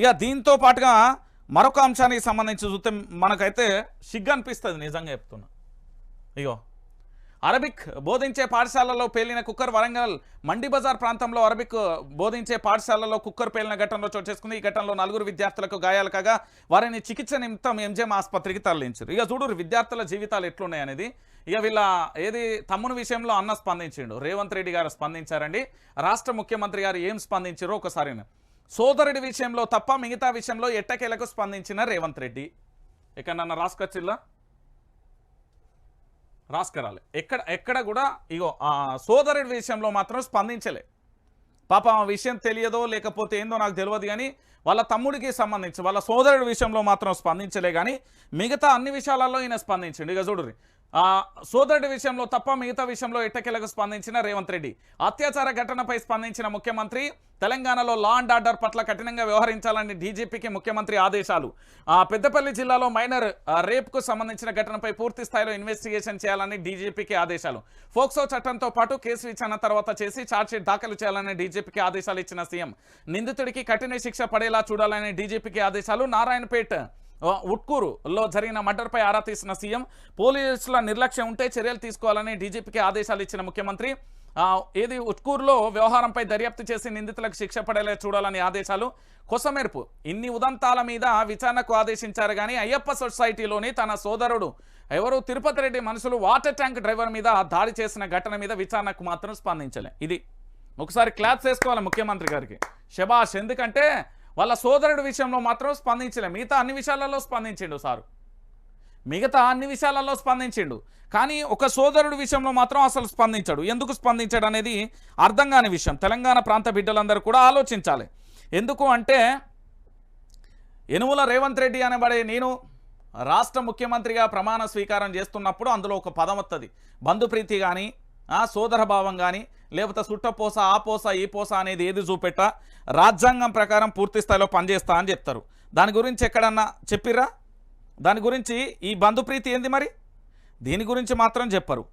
ఇక దీంతో పాటుగా మరొక అంశానికి సంబంధించి చూస్తే మనకైతే సిగ్గు అనిపిస్తుంది నిజంగా చెప్తున్నా. ఇగో అరబిక్ బోధించే పాఠశాలలో పేలిన కుక్కర్ వరంగల్ మండి బజార్ ప్రాంతంలో అరబిక్ బోధించే పాఠశాలలో కుక్కర్ పేలిన ఘటనలో చోటు చేసుకుంది. ఈ ఘటనలో నలుగురు విద్యార్థులకు గాయాలు కాగా వారిని చికిత్స నిమిత్తం ఎంజిఎం ఆసుపత్రికి తరలించారు. ఇక చూడు విద్యార్థుల జీవితాలు ఎట్లున్నాయి అనేది ఇక వీళ్ళ ఏది తమ్ముని విషయంలో అన్న స్పందించిండు. రేవంత్ రెడ్డి గారు స్పందించారండి. రాష్ట్ర ముఖ్యమంత్రి గారు ఏం స్పందించారో ఒకసారి సోదరుడి విషయంలో తప్ప మిగతా విషయంలో ఎట్టకేలకు స్పందించిన రేవంత్ రెడ్డి? ఎక్కడన్నా రాసుకొచ్చిల్లా రాసుకురాలి ఎక్కడ ఎక్కడ కూడా ఇగో ఆ సోదరుడి విషయంలో మాత్రం స్పందించలే. పాప ఆ విషయం తెలియదో లేకపోతే ఏందో నాకు తెలియదు కానీ వాళ్ళ తమ్ముడికి సంబంధించి వాళ్ళ సోదరుడి విషయంలో మాత్రం స్పందించలే కానీ మిగతా అన్ని విషయాలలో ఈయన స్పందించండి. ఇక చూడుర్రి సోదరుడి విషయంలో తప్ప మిగతా విషయంలో ఎట్టకెలకు స్పందించిన రేవంత్ రెడ్డి? అత్యాచార ఘటనపై స్పందించిన ముఖ్యమంత్రి తెలంగాణలో లా అండ్ ఆర్డర్ పట్ల కఠినంగా వ్యవహరించాలని డీజీపీకి ముఖ్యమంత్రి ఆదేశాలు. పెద్దపల్లి జిల్లాలో మైనర్ రేప్కు సంబంధించిన ఘటనపై పూర్తి స్థాయిలో ఇన్వెస్టిగేషన్ చేయాలని డీజీపీకి ఆదేశాలు. ఫోక్సో చట్టంతో పాటు కేసు విచారణ తర్వాత చేసి ఛార్జ్షీట్ దాఖలు చేయాలని డీజీపీకి ఆదేశాలు ఇచ్చిన సీఎం. నిందితుడికి కఠిన శిక్ష పడేలా చూడాలని డీజీపీకి ఆదేశాలు. నారాయణపేట్ ఉట్కూరులో జరిగిన మర్డర్పై ఆరా తీసిన సీఎం పోలీసుల నిర్లక్ష్యం ఉంటే చర్యలు తీసుకోవాలని డీజీపీకి ఆదేశాలు ఇచ్చిన ముఖ్యమంత్రి. ఏది ఉట్కూరులో వ్యవహారంపై దర్యాప్తు చేసి నిందితులకు శిక్ష పడేలా చూడాలని ఆదేశాలు. కొసమెరుపు ఇన్ని ఉదంతాల మీద విచారణకు ఆదేశించారు కానీ అయ్యప్ప సొసైటీలోని తన సోదరుడు ఎవరు తిరుపతి రెడ్డి మనుషులు వాటర్ ట్యాంక్ డ్రైవర్ మీద దాడి చేసిన ఘటన మీద విచారణకు మాత్రం స్పందించలే. ఇది ఒకసారి క్లాప్స్ వేసుకోవాలి ముఖ్యమంత్రి గారికి. శబాష్ ఎందుకంటే వాళ్ళ సోదరుడి విషయంలో మాత్రం స్పందించలే. మిగతా అన్ని విషయాలలో స్పందించిండు సారు. మిగతా అన్ని విషయాలలో స్పందించిండు. కానీ ఒక సోదరుడి విషయంలో మాత్రం అసలు స్పందించాడు. ఎందుకు స్పందించాడు అనేది అర్థం కాని విషయం. తెలంగాణ ప్రాంత బిడ్డలందరూ కూడా ఆలోచించాలి. ఎందుకు అంటే యనుమల రేవంత్ రెడ్డి అనబడే నేను రాష్ట్ర ముఖ్యమంత్రిగా ప్రమాణ స్వీకారం చేస్తున్నప్పుడు అందులో ఒక పదం వస్తుంది బంధుప్రీతి కానీ సోదర భావం కానీ లేకపోతే సుట్టపోస ఆ పోస ఈ పోస అనేది ఏది చూపెట్ట? రాజ్యాంగం ప్రకారం పూర్తి స్థాయిలో పనిచేస్తా అని చెప్తారు. దాని గురించి ఎక్కడన్నా చెప్పిర్రా? దాని గురించి ఈ బంధుప్రీతి ఏంది మరి? దీని గురించి మాత్రం చెప్పరు.